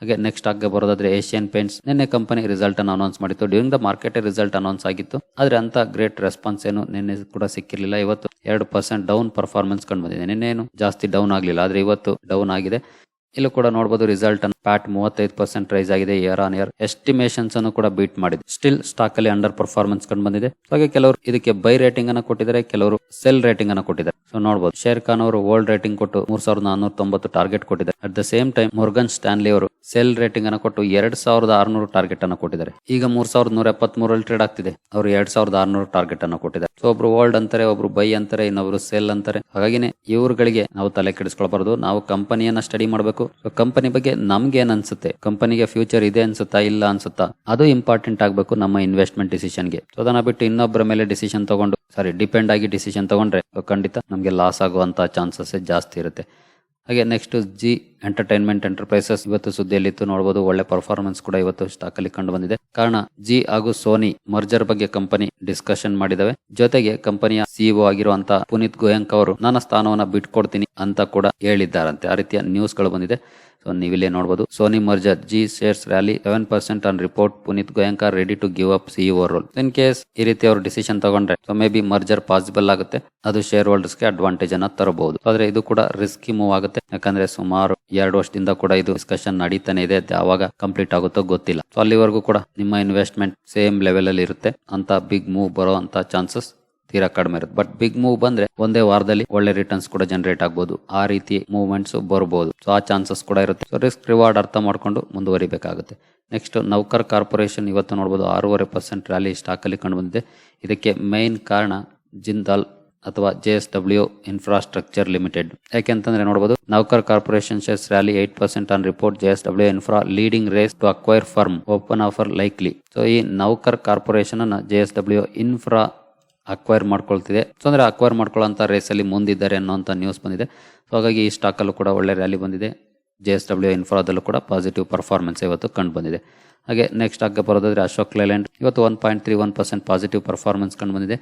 ಹಾಗೆ ನೆಕ್ಸ್ಟ್ ಆಗಿ ಬರೋದಾದ್ರೆ ಏಷ್ಯನ್ ಪೇಂಟ್ಸ್ ನಿನ್ನೆ ಕಂಪನಿ ರಿಸಲ್ಟ್ ಅನ್ನು ಅನೌನ್ಸ್ ಮಾಡಿತ್ತು. During the market result announce ಆಗಿತ್ತು. ಆದ್ರೆ ಅಂತ ಗ್ರೇಟ್ ರೆಸ್ಪಾನ್ಸ್ ಏನು ನಿನ್ನೆ ಕೂಡ ಸಿಕ್ಕಿರಲಿಲ್ಲ. ಇವತ್ತು ಎರಡು ಪರ್ಸೆಂಟ್ ಡೌನ್ ಪರ್ಫಾರ್ಮೆನ್ಸ್ ಕಂಡು ಬಂದಿದೆ. ನಿನ್ನೇನು ಜಾಸ್ತಿ ಡೌನ್ ಆಗಲಿಲ್ಲ ಆದ್ರೆ ಇವತ್ತು ಡೌನ್ ಆಗಿದೆ. ಇಲ್ಲೂ ಕೂಡ ನೋಡಬಹುದು ರಿಸಲ್ಟ್ ಅನ್ನು ಪ್ಯಾಟ್ ಮೂವತ್ತೈದು ಪರ್ಸೆಂಟ್ ರೈಸ್ ಆಗಿದೆ ಇಯರ್ ಆನ್ ಇಯರ್ ಎಸ್ಟಿಮೇಷನ್ಸ್ ಅನ್ನು ಕೂಡ ಬೀಟ್ ಮಾಡಿದೆ. ಸ್ಟಿಲ್ ಸ್ಟಾಕ್ ಅಲ್ಲಿ ಅಂಡರ್ ಪರ್ಫಾರ್ಮೆನ್ಸ್ ಕಂಡು ಬಂದಿದೆ. ಹಾಗೆ ಕೆಲವರು ಇದಕ್ಕೆ ಬೈ ರೇಟಿಂಗ್ ಅನ್ನು ಕೊಟ್ಟಿದ್ದಾರೆ, ಕೆಲವರು ಸೆಲ್ ರೇಟಿಂಗ್ ಅನ್ನು ಕೊಟ್ಟಿದ್ದಾರೆ. ಸೊ ನೋಡಬಹುದು ಶೇರ್ ಖಾನ್ ಅವರು ಓಲ್ಡ್ ರೇಟಿಂಗ್ ಕೊಟ್ಟು ಮೂರ್ ಸಾವಿರದ ನಾನೂರ ತೊಂಬತ್ತು ಟಾರ್ಗೆಟ್ ಕೊಟ್ಟಿದ್ದಾರೆ. At the same time Morgan Stanley ಅವರು ಸೆಲ್ ರೇಟಿಂಗ್ ಅನ್ನು ಕೊಟ್ಟು ಎರಡ್ ಸಾವಿರದ ಆರ್ನೂರು ಟಾರ್ಗೆಟ್ ಅನ್ನು ಕೊಟ್ಟಿದ್ದಾರೆ. ಈಗ ಮೂರ್ ಸಾವಿರದ ನೂರ ಎಪ್ಪತ್ತ್ ಮೂರಲ್ಲಿ ಟ್ರೇಡ್ ಆಗ್ತಿದೆ. ಅವರು ಎರಡ್ ಸಾವಿರದ ಆರ್ನೂರು ಟಾರ್ಗೆಟ್ ಅನ್ನು ಕೊಟ್ಟಿದ್ದಾರೆ. ಸೊ ಒಬ್ರು ಓಲ್ಡ್ ಅಂತಾರೆ, ಒಬ್ರು ಬೈ ಅಂತಾರೆ, ಇನ್ನೊಬ್ರು ಸೆಲ್ ಅಂತಾರೆ. ಹಾಗಾಗಿನೇ ಇವರುಗಳಿಗೆ ನಾವು ತಲೆ ಕೆಡಿಸ್ಕೊಳ್ಬಾರ್ದು. ನಾವು ಕಂಪನಿಯನ್ನ ಸ್ಟಡಿ ಮಾಡಬೇಕು. ಸೊ ಕಂಪನಿ ಬಗ್ಗೆ ನಮ್ಗೆ ಏನ್ ಅನ್ಸುತ್ತೆ? ಕಂಪನಿಗೆ ಫ್ಯೂಚರ್ ಇದೆ ಅನ್ಸುತ್ತಾ, ಇಲ್ಲ ಅನ್ಸುತ್ತಾ? ಅದು ಇಂಪಾರ್ಟೆಂಟ್ ಆಗಬೇಕು ನಮ್ಮ ಇನ್ವೆಸ್ಟ್ಮೆಂಟ್ ಡಿಸಿಷನ್ಗೆ ಸೊ ಅದನ್ನ ಬಿಟ್ಟು ಇನ್ನೊಬ್ಬರ ಮೇಲೆ ಡಿಸಿಷನ್ ತಗೊಂಡು ಸಾರಿ ಡಿಪೆಂಡ್ ಆಗಿ ಡಿಸಿಷನ್ ತಗೊಂಡ್ರೆ ಖಂಡಿತ ನಮಗೆ ಲಾಸ್ ಆಗುವಂತ ಚಾನ್ಸಸ್ ಜಾಸ್ತಿ ಇರುತ್ತೆ. ಹಾಗೆ ನೆಕ್ಸ್ಟ್ ಜಿ ಎಂಟರ್ಟೈನ್ಮೆಂಟ್ ಎಂಟರ್ಪ್ರೈಸಸ್ ಇವತ್ತು ಸುದ್ದಿಯಲ್ಲಿ ಇತ್ತು ನೋಡಬಹುದು ಒಳ್ಳೆ ಪರ್ಫಾರ್ಮೆನ್ಸ್ ಕೂಡ ಇವತ್ತು ಸ್ಟಾಕ್ ಅಲ್ಲಿ ಕಂಡು ಬಂದಿದೆ. ಕಾರಣ, ಜಿ ಹಾಗೂ ಸೋನಿ ಮರ್ಜರ್ ಬಗ್ಗೆ ಕಂಪನಿ ಡಿಸ್ಕಷನ್ ಮಾಡಿದವೆ. ಜೊತೆಗೆ ಕಂಪನಿಯ ಸಿಇಒ ಆಗಿರುವಂತಹ ಪುನೀತ್ ಗೋಯಂಕ್ ಅವರು, ನನ್ನ ಸ್ಥಾನವನ್ನ ಬಿಟ್ಕೊಡ್ತೀನಿ ಅಂತ ಕೂಡ ಹೇಳಿದ್ದಾರಂತೆ. ಆ ರೀತಿಯ ನ್ಯೂಸ್ಗಳು ಬಂದಿದೆ. ಸೊ ನೀವು ಇಲ್ಲೇ ನೋಡಬಹುದು Sony merger Zee shares rally seven percent on report Puneet Goenka ready to give up CEO role in case ಈ ರೀತಿ ಅವರು ಡಿಸಿಷನ್ ತಗೊಂಡ್ರೆ so maybe merger possible ಆಗುತ್ತೆ. ಅದು ಶೇರ್ ಹೋಲ್ಡರ್ಸ್ಗೆ ಅಡ್ವಾಂಟೇಜ್ ಅನ್ನ ತರಬಹುದು. ಆದ್ರೆ ಇದು ಕೂಡ ರಿಸ್ಕಿ ಮೂವ್ ಆಗುತ್ತೆ. ಯಾಕಂದ್ರೆ ಸುಮಾರು ಎರಡು ವರ್ಷದಿಂದ ಕೂಡ ಇದು ಡಿಸ್ಕಷನ್ ನಡೀತಾನೆ ಇದೆ. ಯಾವಾಗ ಕಂಪ್ಲೀಟ್ ಆಗುತ್ತೋ ಗೊತ್ತಿಲ್ಲ. ಸೊ ಅಲ್ಲಿವರೆಗೂ ಕೂಡ ನಿಮ್ಮ ಇನ್ವೆಸ್ಟ್ಮೆಂಟ್ ಸೇಮ್ ಲೆವೆಲ್ ಅಲ್ಲಿ ಇರುತ್ತೆ ಅಂತ ಬಿಗ್ ಮೂವ್ ಬರೋ ಅಂತ ಚಾನ್ಸಸ್ ತೀರಾ ಕಡಿಮೆ ಇರುತ್ತೆ. ಬಟ್ ಬಿಗ್ ಮೂವ್ ಬಂದ್ರೆ ಒಂದೇ ವಾರದಲ್ಲಿ ಒಳ್ಳೆ ರಿಟರ್ನ್ಸ್ ಕೂಡ ಜನರೇಟ್ ಆಗ್ಬೋದು. ಆ ರೀತಿ ಮೂವ್ಮೆಂಟ್ಸ್ ಬರಬಹುದು ಸೊ ಆ ಚಾನ್ಸಸ್ ಕೂಡ ಇರುತ್ತೆ. ಸೊ ರಿಸ್ಕ್ ರಿವಾರ್ಡ್ ಅರ್ಥ ಮಾಡ್ಕೊಂಡು ಮುಂದುವರಿಬೇಕಾಗುತ್ತೆ. ನೆಕ್ಸ್ಟ್ ನೌಕರ್ ಕಾರ್ಪೊರೇಷನ್ ಇವತ್ತು ನೋಡಬಹುದು ಆರೂವರೆ ಪರ್ಸೆಂಟ್ ರ್ಯಾಲಿ ಸ್ಟಾಕ್ ಅಲ್ಲಿ ಕಂಡು ಬಂದಿದೆ ಇದಕ್ಕೆ ಮೇನ್ ಕಾರಣ ಜಿಂದಾಲ್ ಅಥವಾ J S W infrastructure limited ಯಾಕೆಂತಂದ್ರೆ ನೋಡಬಹುದು Navkar corporation shares rally eight percent on report J S W infra leading race to acquire firm open offer likely so ಈ ನೌಕರ್ ಕಾರ್ಪೊರೇಷನ್ ಅನ್ನ J S W infra acquire ಮಾಡ್ಕೊಳ್ತಿದೆ. So ಅಂದರೆ acquire ಮಾಡ್ಕೊಳ್ಳೋಂಥ ರೇಸಲ್ಲಿ ಮುಂದಿದ್ದಾರೆ ಅನ್ನೋಂಥ news ಬಂದಿದೆ. ಸೊ ಹಾಗಾಗಿ ಈ ಸ್ಟಾಕಲ್ಲೂ ಕೂಡ ಒಳ್ಳೆ ರ್ಯಾಲಿ ಬಂದಿದೆ. ಜೆ ಎಸ್ ಡಬ್ಲ್ಯೂ ಇನ್ಫ್ರಾದಲ್ಲೂ ಕೂಡ ಪಾಸಿಟಿವ್ ಪರ್ಫಾರ್ಮೆನ್ಸ್ ಇವತ್ತು ಕಂಡು ಬಂದಿದೆ. ಹಾಗೆ ನೆಕ್ಸ್ಟ್ ಆಗ ಬರೋದಾದ್ರೆ ಅಶೋಕ್ ಲೇಲ್ಯಾಂಡ್. ಇವತ್ತು one point three one percent positive performance ಕಂಡು ಬಂದಿದೆ.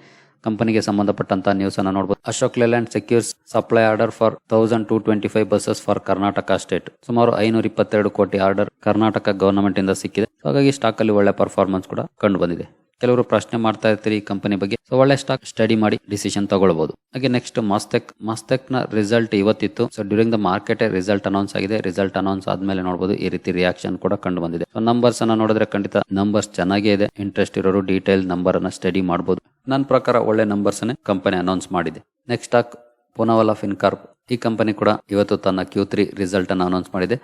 ಕಂಪನಿಗೆ ಸಂಬಂಧಪಟ್ಟಂತ ನ್ಯೂಸ್ ಅನ್ನ ನೋಡಬಹುದು Ashok Leyland secures supply order for thousand two twenty five buses for Karnataka state ಸುಮಾರು ಐನೂರ ಇಪ್ಪತ್ತೆರಡು ಕೋಟಿ ಆರ್ಡರ್ ಕರ್ನಾಟಕ ಗವರ್ನಮೆಂಟ್ ಇಂದ ಸಿಕ್ಕಿದೆ. ಹಾಗಾಗಿ ಸ್ಟಾಕ್ ಅಲ್ಲಿ ಒಳ್ಳೆ ಪರ್ಫಾರ್ಮೆನ್ಸ್ ಕೂಡ ಕಂಡು ಬಂದಿದೆ. ಕೆಲವರು ಪ್ರಶ್ನೆ ಮಾಡ್ತಾ ಇರ್ತೀರಿ ಈ ಕಂಪನಿ ಬಗ್ಗೆ. ಸೊ ಒಳ್ಳೆ ಸ್ಟಾಕ್ ಸ್ಟಡಿ ಮಾಡಿ ಡಿಸಿಷನ್ ತಗೊಳ್ಬಹುದು ಹಾಗೆ ನೆಕ್ಸ್ಟ್ ಮಾಸ್ತೆಕ್ ಮಾಸ್ತೆಕ್ನ result ಇವತ್ತಿತ್ತು so during the market result announce ಆಗಿದೆ. ರಿಸಲ್ಟ್ ಅನೌನ್ಸ್ ಆದ್ಮೇಲೆ ನೋಡಬಹುದು ಈ ರೀತಿ ರಿಯಾಕ್ಷನ್ ಕೂಡ ಕಂಡು ಬಂದಿದೆ ಸೊ ನಂಬರ್ಸ್ ಅನ್ನ ನೋಡಿದ್ರೆ ಖಂಡಿತ ನಂಬರ್ಸ್ ಚೆನ್ನಾಗೇ ಇದೆ. ಇಂಟ್ರೆಸ್ಟ್ ಇರೋರು ಡೀಟೇಲ್ ನಂಬರ್ ಅನ್ನ ಸ್ಟಡಿ ಮಾಡಬಹುದು ನನ್ನ ಪ್ರಕಾರ ಒಳ್ಳೆ ನಂಬರ್ಸ್ ಕಂಪನಿ ಅನೌನ್ಸ್ ಮಾಡಿದೆ. ನೆಕ್ಸ್ಟ್ ಸ್ಟಾಕ್ ಪುನವಲ ಫಿನ್ಕಾರ್ಪ್ ಈ ಕಂಪನಿ ಕೂಡ ಇವತ್ತು ತನ್ನ ಕ್ಯೂ ತ್ರೀ ರಿಸಲ್ಟ್ ಅನ್ನು ಅನೌನ್ಸ್ ಮಾಡಿದೆ.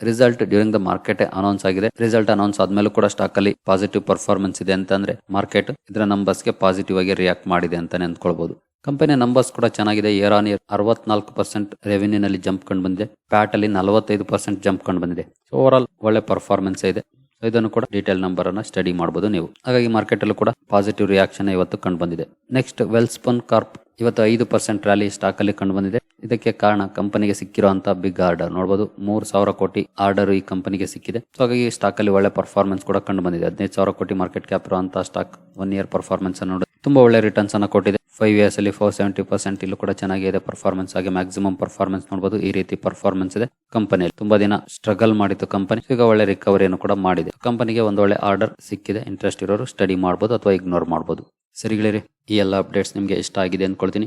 Result during the market announce ಆಗಿದೆ. ರಿಸಲ್ಟ್ ಅನೌನ್ಸ್ ಆದ್ಮೇಲೂ ಕೂಡ ಸ್ಟಾಕ್ ಅಲ್ಲಿ ಪಾಸಿಟಿವ್ ಪರ್ಫಾರ್ಮೆನ್ಸ್ ಇದೆ ಅಂತಂದ್ರೆ ಮಾರ್ಕೆಟ್ ಇದರ ನಂಬರ್ಸ್ಗೆ ಪಾಸಿಟಿವ್ ಆಗಿ ರಿಯಾಕ್ಟ್ ಮಾಡಿದೆ ಅಂತಾನೆ ಅಂದ್ಕೊಳ್ಬಹುದು ಕಂಪನಿಯ ನಂಬರ್ಸ್ ಕೂಡ ಚೆನ್ನಾಗಿದೆ. ಇಯರ್ ಆನ್ ಇಯರ್ ಅರವತ್ನಾಲ್ಕು ಪರ್ಸೆಂಟ್ ರೆವಿನ್ಯೂ ನಲ್ಲಿ ಜಂಪ್ ಕಂಡು ಬಂದಿದೆ. ಪ್ಯಾಟ್ ಅಲ್ಲಿ ನಲವತ್ತೈದು ಪರ್ಸೆಂಟ್ ಜಂಪ್ ಕಂಡು ಬಂದಿದೆ. ಓವರ್ ಆಲ್ ಒಳ್ಳೆ ಪರ್ಫಾರ್ಮೆನ್ಸ್ ಇದೆ. ಇದನ್ನು ಕೂಡ ಡೀಟೇಲ್ ನಂಬರ್ ಅನ್ನ ಸ್ಟಡಿ ಮಾಡಬಹುದು ನೀವು. ಹಾಗಾಗಿ ಮಾರ್ಕೆಟ್ ಅಲ್ಲೂ ಕೂಡ ಪಾಸಿಟಿವ್ ರಿಯಾಕ್ಷನ್ ಇವತ್ತು ಕಂಡು ಬಂದಿದೆ. ನೆಕ್ಸ್ಟ್ ವೆಲ್ಸ್ಪನ್ ಕಾರ್ಪ್ ಇವತ್ತು ಐದು ಪರ್ಸೆಂಟ್ ರ್ಯಾಲಿ ಸ್ಟಾಕ್ ಅಲ್ಲಿ ಕಂಡು ಬಂದಿದೆ. ಇದಕ್ಕೆ ಕಾರಣ ಕಂಪನಿಗೆ ಸಿಕ್ಕಿರುವಂತ ಬಿಗ್ ಆರ್ಡರ್ ನೋಡಬಹುದು ಮೂರ್ ಸಾವಿರ ಕೋಟಿ ಆರ್ಡರ್ ಈ ಕಂಪನಿಗೆ ಸಿಕ್ಕಿದೆ. ಸೊ ಹಾಗಾಗಿ ಸ್ಟಾಕ್ ಅಲ್ಲಿ ಒಳ್ಳೆ ಪರ್ಫಾರ್ಮೆನ್ಸ್ ಕೂಡ ಕಂಡು ಬಂದಿದೆ. ಹದಿನೈದು ಸಾವಿರ ಕೋಟಿ ಮಾರ್ಕೆಟ್ ಕ್ಯಾಪ್ ಇರುವಂತಹ ಸ್ಟಾಕ್ ಒನ್ ಇಯರ್ ಪರ್ಫಾರ್ಮೆನ್ಸ್ ಅನ್ನು ತುಂಬಾ ಒಳ್ಳೆ ರಿಟರ್ನ್ಸ್ ಅನ್ನ ಕೊಟ್ಟಿದೆ. ಫೈವ್ ಇಯರ್ಸ್ ಅಲ್ಲಿ ಫೋರ್ ಸೆವೆಂಟಿ ಪರ್ಸೆಂಟ್ ಇಲ್ಲೂ ಕೂಡ ಚೆನ್ನಾಗಿದೆ ಪರ್ಫಾರ್ಮೆನ್ಸ್ ಆಗಿ ಮ್ಯಾಕ್ಸಿಮಮ್ ಪರ್ಫಾರ್ಮೆನ್ಸ್ ನೋಡಬಹುದು ಈ ರೀತಿ ಪರ್ಫಾರ್ಮೆನ್ಸ್ ಇದೆ ಕಂಪನಿಯಲ್ಲಿ. ತುಂಬಾ ದಿನ ಸ್ಟ್ರಗಲ್ ಮಾಡಿತ್ತು ಕಂಪನಿ ಈಗ ಒಳ್ಳೆ ರಿಕವರಿಯನ್ನು ಕೂಡ ಮಾಡಿದೆ. ಕಂಪನಿಗೆ ಒಂದು ಒಳ್ಳೆ ಆರ್ಡರ್ ಸಿಕ್ಕಿದೆ. ಇಂಟ್ರೆಸ್ಟ್ ಇರೋರು ಸ್ಟಡಿ ಮಾಡಬಹುದು ಅಥವಾ ಇಗ್ನೋರ್ ಮಾಡಬಹುದು ಸರಿಗಳಿರಿ ಈ ಎಲ್ಲ ಅಪ್ಡೇಟ್ಸ್ ನಿಮಗೆ ಇಷ್ಟ ಆಗಿದೆ ಅಂದ್ಕೊಳ್ತೀನಿ.